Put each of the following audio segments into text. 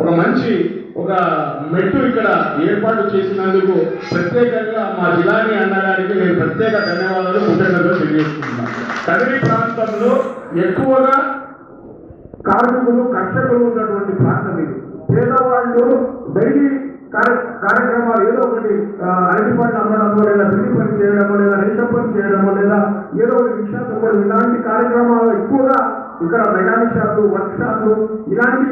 ఒక మంచి ఒక మెట్టు ఇక్కడ ఏర్పాటు చేసినందుకు ప్రత్యేకంగా మా జిల్లాని అన్నగారికి నేను ప్రత్యేక ధన్యవాదాలు కృతజ్ఞతలు తెలియజేస్తున్నాను కదిరి ప్రాంతంలో ఎక్కువగా కార్మికులు కర్షకులు ఉన్నటువంటి ప్రాంతం ఇది. పేదవాళ్ళు డైలీ కార్య- కార్యక్రమాలు ఏదో ఒకటి అరటి పండ్లు అమ్మడమో లేదా పిండి పని చేయడమో లేదా రైతు పని చేయడమో లేదా ఏదో ఒకటి రిక్షా తొక్కడం ఇలాంటి కార్యక్రమాలు ఎక్కువగా ఇక్కడ మెకానిక్ షాపులు వర్క్ షాపులు ఇలాంటి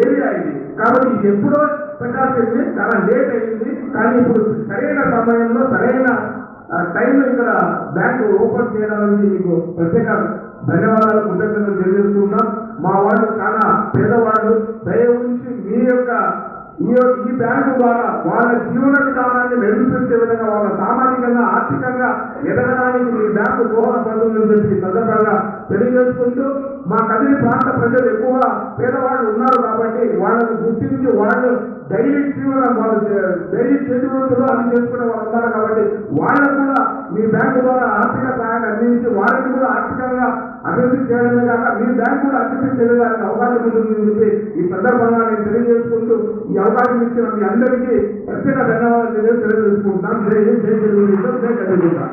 ఏరియా ఇది. కాబట్టి ఇది ఎప్పుడో పెట్టాల్సింది చాలా లేట్ అయింది. కానీ ఇప్పుడు సరైన సమయంలో సరైన టైంలో ఇక్కడ బ్యాంకు ఓపెన్ చేయడానికి మీకు ప్రత్యేక ధన్యవాదాలు కృతజ్ఞతలు తెలియజేస్తున్నాం మా వాళ్ళు చాలా పేదవాళ్ళు. దయ ఉంచి మీ యొక్క ఈ యొక్క- ఈ బ్యాంకు ద్వారా వాళ్ళ జీవన విధానాన్ని మెరుగుపరిచే విధంగా వాళ్ళ సామాజికంగా ఆర్థికంగా ఎదగడానికి మీ బ్యాంకు దోహదపడుతుందని చెప్పి సందర్భంగా ఎక్కువ పేదవాళ్ళు ఉన్నారు కాబట్టి వాళ్ళని గుర్తించి వాళ్ళు డైలీ జీవనం వాళ్ళు డైలీ చేతి అన్ని చేసుకునే వాళ్ళు ఉన్నారు కాబట్టి వాళ్ళకు కూడా మీ బ్యాంకు ద్వారా ఆర్థిక సహాయం అందించి వారికి కూడా ఆర్థికంగా అభివృద్ధి చేయడమే కాక మీ బ్యాంకు కూడా అభివృద్ధి చేయడానికి అవకాశం ఉంటుందని చెప్పి ఈ సందర్భంగా నేను తెలియజేసుకుంటూ ఈ అవకాశం ఇచ్చిన మీ అందరికీ ప్రత్యేక ధన్యవాదాలు తెలియజేసుకుంటున్నాను. జై జై తెలుగుదేశం జై తెలుగుదేశం